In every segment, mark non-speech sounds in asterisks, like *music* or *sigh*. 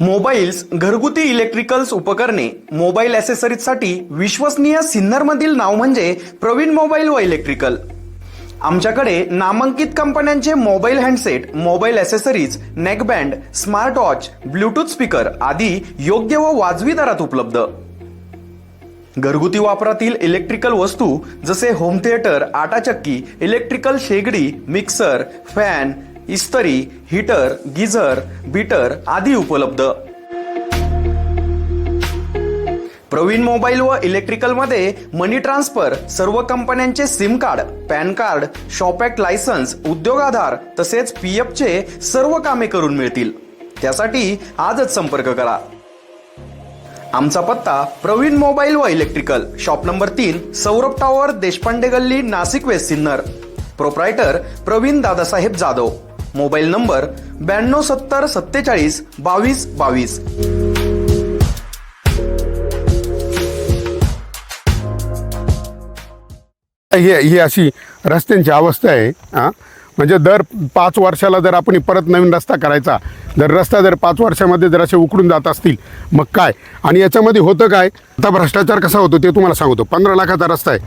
Mobiles घरगुती electricals उपकरणे mobile ॲसेसरीजसाठी विश्वसनीय सिन्नरमधील नाव म्हणजे प्रवीण मोबाईल व इलेक्ट्रिकल आमच्याकडे नामांकित कंपन्यांचे mobile handset mobile accessories neckband smart watch Bluetooth speaker आदी योग्य व वाजवी दरात उपलब्ध. घरगुती वापरातील इलेक्ट्रिकल वस्तू जसे होम थिएटर आटाचक्की इलेक्ट्रिकल शेगडी मिक्सर फॅन इस्तरी हीटर गिझर बीटर आदी उपलब्ध. प्रवीण मोबाईल व इलेक्ट्रिकलमध्ये मनी ट्रान्सफर सर्व कंपन्यांचे SIM card PAN card shop act licence उद्योग आधार तसेच पी चे सर्व कामे करून मिळतील. त्यासाठी आजच संपर्क करा. आमचा पत्ता प्रवीण मोबाईल व इलेक्ट्रिकल शॉप नंबर तीन सौरभ टॉवर देशपांडे गल्ली Nashik West Sinnar. Proprietor Praveen Dadasaheb Jadhav. Mobile number ब्याण्णव सत्तर सत्तेचाळीस बावीस बावीस. हे ही अशी रस्त्यांची अवस्था आहे हां. म्हणजे दर पाच वर्षाला जर आपण परत नवीन रस्ता करायचा जर रस्ता जर पाच वर्षामध्ये जर असे उकडून जात असतील मग काय? आणि याच्यामध्ये होतं काय? आता भ्रष्टाचार कसा होतो ते तुम्हाला सांगतो. पंधरा लाखाचा रस्ता आहे.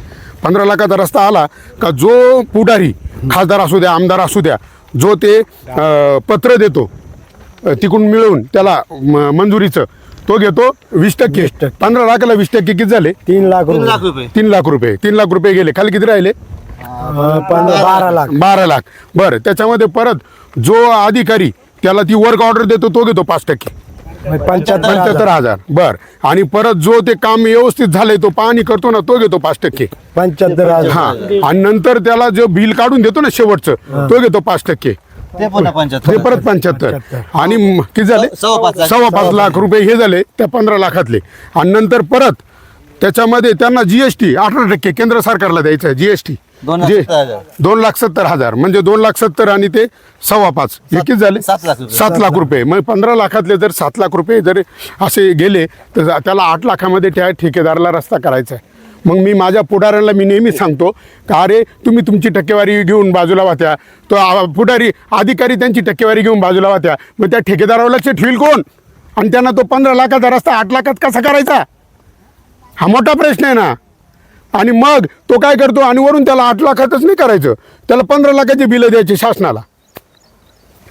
पंधरा लाखाचा रस्ता आला का जो पुढारी खासदार असू द्या आमदार असू द्या जो ते अं, पत्र देतो अ, तिकडून मिळवून त्याला म- मंजुरीचं तो घेतो वीस टक्के. पंधरा लाखाला वीस टक्के किती झाले? तीन लाख तीन रुपये. लाख रुपये. तीन लाख रुपये. तीन लाख रुपये गेले. खाली किती राहिले? अं, पंधरा बारा लाख. बारा लाख. बरं त्याच्यामध्ये परत जो अधिकारी त्याला ती वर्क ऑर्डर देतो तो घेतो पाच टक्के. पंच्याहत्तर पंच्याहत्तर हजार. बर. आणि परत जो ते काम व्यवस्थित झालंय तो पाहणी करतो ना तो घेतो पाच टक्के. पंच्याहत्तर हजार. हा. आणि नंतर त्याला जो बिल काढून देतो ना शेवटचं तो घेतो पाच टक्के. ते पुन्हा ते पंच्याहत्तर परत पंच्याहत्तर. आणि म- किती झाले? सव्वा पाच लाख. सव्वा पाच लाख रुपये हे झाले त्या पंधरा लाखातले. आणि नंतर परत त्याच्यामध्ये त्यांना जीएसटी अठरा टक्के केंद्र सरकारला द्यायचं आहे जीएसटी दोन लाख सत्तर हजार. दोन लाख सत्तर हजार. म्हणजे दोन लाख सत्तर आणि ते सव्वा पाच. हे किती झाले? सात लाख रुपये. सात लाख रुपये. मग पंधरा लाखातले जर सात लाख रुपये जर असे गेले तर त्याला आठ लाखामध्ये त्या ठेकेदाराला रस्ता करायचा आहे. मग मी माझ्या पुढाऱ्याला मी नेहमी सांगतो का अरे तुम्ही तुमची टक्केवारी घेऊन बाजूला वाहत्या तो आ- पुढारी अधिकारी त्यांची टक्केवारी घेऊन बाजूला वाहत्या मग त्या ठेकेदारावर लक्ष ठेवील कोण? आणि त्यांना तो पंधरा लाखाचा रस्ता आठ लाखात कसा करायचा? हा मोठा प्रश्न आहे ना. आणि मग तो काय करतो? आणि वरून त्याला आठ लाखातच नाही करायचं. त्याला पंधरा लाखाची बिलं द्यायची शासनाला.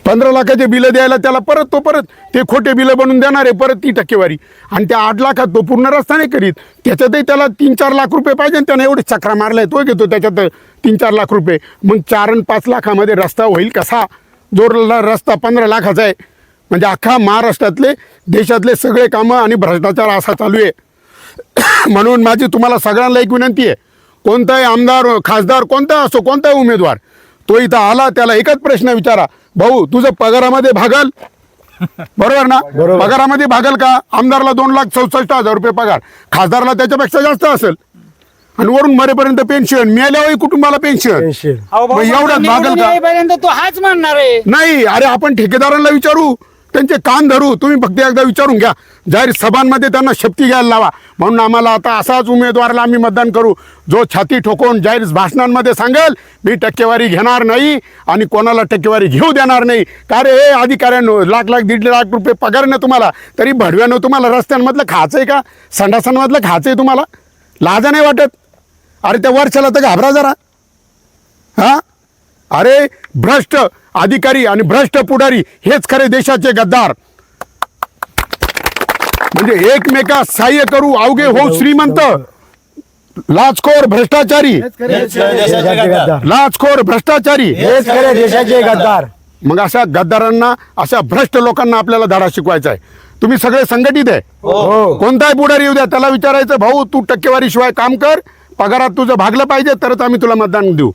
पंधरा लाखाचे बिलं द्यायला त्याला परत तो परत ते खोटे बिलं बनवून देणार आहे परत ती टक्केवारी. आणि त्या आठ लाखात तो पूर्ण रस्ता नाही करीत. त्याच्यातही त्याला तीन चार लाख रुपये पाहिजे आणि त्याने एवढे चक्रा मारलाय तो घेतो त्याच्यात तीन चार लाख रुपये. मग चार आणि पाच लाखामध्ये रस्ता होईल कसा? जोरला रस्ता पंधरा लाखाचा आहे. म्हणजे अख्खा महाराष्ट्रातले देशातले सगळे कामं आणि भ्रष्टाचार असा चालू आहे. *coughs* म्हणून माझी तुम्हाला सगळ्यांना एक विनंती आहे. कोणताही आमदार खासदार कोणता असो कोणताही उमेदवार तो इथं आला त्याला एकच प्रश्न विचारा. भाऊ तुझं पगारामध्ये भागल? *laughs* बरोबर ना? पगारामध्ये भागल का? आमदारला दोन लाख चौसष्ट हजार रुपये पगार. खासदारला त्याच्यापेक्षा जास्त असेल. आणि वरून मरेपर्यंत पेन्शन मिळाल्यावरही कुटुंबाला पेन्शन एवढ्यात भागल का? पर्यंत तो हाच म्हणणार आहे. नाही अरे आपण ठेकेदारांना विचारू. त्यांचे कान धरू तुम्ही फक्त एकदा विचारून घ्या. जाहीर सभांमध्ये त्यांना शक्ती घ्यायला लावा. म्हणून आम्हाला आता असाच उमेदवाराला आम्ही मतदान करू. जो छाती ठोकून जाहीर भाषणांमध्ये सांगेल मी टक्केवारी घेणार नाही आणि कोणाला टक्केवारी घेऊ देणार नाही. का रे हे अधिकाऱ्यांनो लाख लाख दीड लाख रुपये पगार ना तुम्हाला? तरी भडव्यानं तुम्हाला रस्त्यांमधलं खायचं आहे का? संडासांमधलं खायचं आहे तुम्हाला? लाजा नाही वाटत? अरे त्या वर्षाला तर घाबरा जरा. हा? अरे भ्रष्ट! अधिकारी आणि भ्रष्ट पुढारी हेच खरे देशाचे गद्दार. म्हणजे एकमेकास सहाय्य करू अवघे हो श्रीमंत. लाचखोर भ्रष्टाचारी. देशाचे गद्दार. लाचखोर भ्रष्टाचारी. हेच खरे देशाचे गद्दार. मग अशा गद्दारांना अशा भ्रष्ट लोकांना आपल्याला धडा शिकवायचा आहे. तुम्ही सगळे संघटित आहे. हो. कोणताही पुढारी येऊ द्या त्याला विचारायचं भाऊ तू टक्केवारी शिवाय काम कर. पगारात तुझं भागलं पाहिजे तरच आम्ही तुला मतदान देऊ.